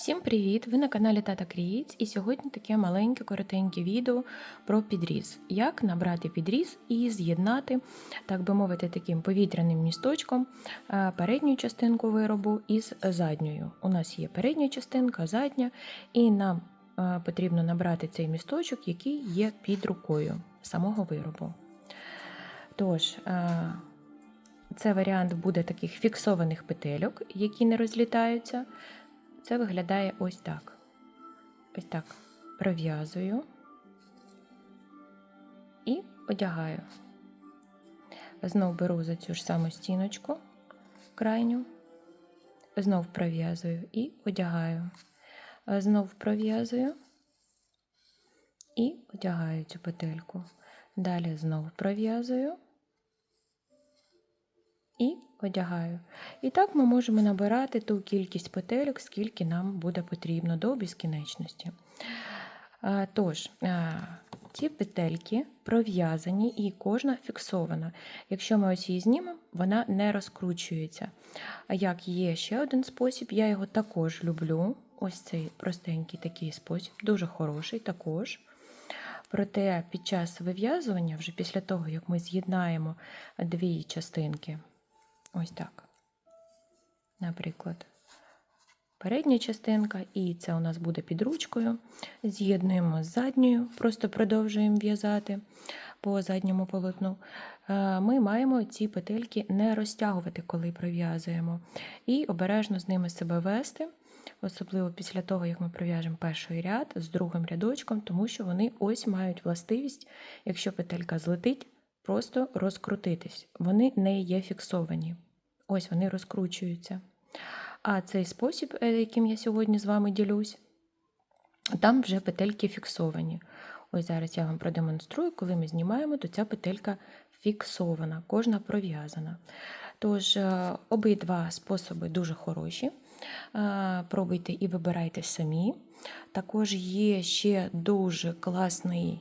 Всім привіт! Ви на каналі Тата Крієць і сьогодні таке маленьке коротеньке відео про підріз. Як набрати підріз і з'єднати, так би мовити, таким повітряним місточком е, передню частинку виробу із задньою. У нас є передня частинка, задня, і нам е, потрібно набрати цей місточок, який є під рукою самого виробу. Тож, е, це варіант буде таких фіксованих петельок, які не розлітаються. Це виглядає ось так. Ось так пров'язую і одягаю. Знов беру за цю ж саму стіночку крайню, знов пров'язую і одягаю. Знов пров'язую і одягаю цю петельку. Далі знов пров'язую і одягаю. І так ми можемо набирати ту кількість петельок, скільки нам буде потрібно до безкінечності. Тож, ці петельки пров'язані і кожна фіксована. Якщо ми ось її знімемо, вона не розкручується. А як є ще один спосіб, я його також люблю. Ось цей простенький такий спосіб, дуже хороший також. Проте під час вив'язування, вже після того, як ми з'єднаємо дві частинки, Ось так. Наприклад, передня частинка, і це у нас буде під ручкою. З'єднуємо з задньою, просто продовжуємо в'язати по задньому полотну. Е, ми маємо ці петельки не розтягувати, коли пров'язуємо, і обережно з ними себе вести, особливо після того, як ми пров'яжемо перший ряд з другим рядочком, тому що вони ось мають властивість, якщо петелька злетить просто розкрутитись. Вони не є фіксовані. Ось вони розкручуються. А цей спосіб, е, яким я сьогодні з вами ділюсь, там вже петельки фіксовані. Ось зараз я вам продемонструю, коли ми знімаємо, то ця петелька фіксована, кожна пров'язана. Тож, е, обидва способи дуже хороші. Е, пробуйте і вибирайте самі. Також є ще дуже класний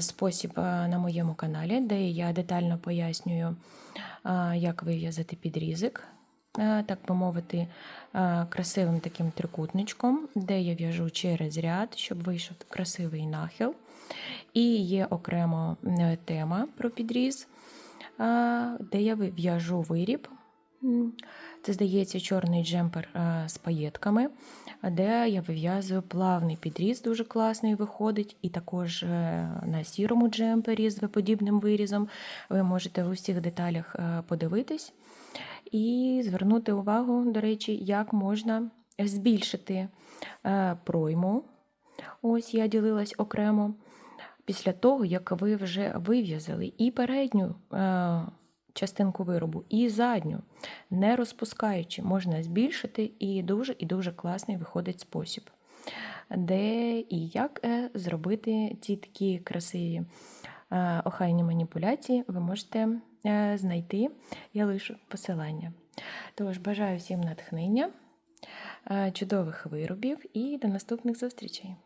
спосіб на моєму каналі, де я детально пояснюю, як вив'язати підрізик, так би мовити, красивим таким трикутничком, де я в'яжу через ряд, щоб вийшов красивий нахил. І є окремо тема про підріз, де я в'яжу виріб. Це, здається, чорний джемпер з паєтками, де я вив'язую плавний підріз, дуже класний виходить. І також е, на сірому джемпері з подібним вирізом. Ви можете в усіх деталях е, подивитись і звернути увагу, до речі, як можна збільшити е, пройму. Ось я ділилась окремо. Після того, як ви вже вив'язали і передню частинку виробу і задню, не розпускаючи, можна збільшити і дуже і дуже класний виходить спосіб, де і як е, зробити ці такі красиві е, охайні маніпуляції, ви можете е, знайти, я лишу посилання. Тож, бажаю всім натхнення, чудових виробів і до наступних зустрічей!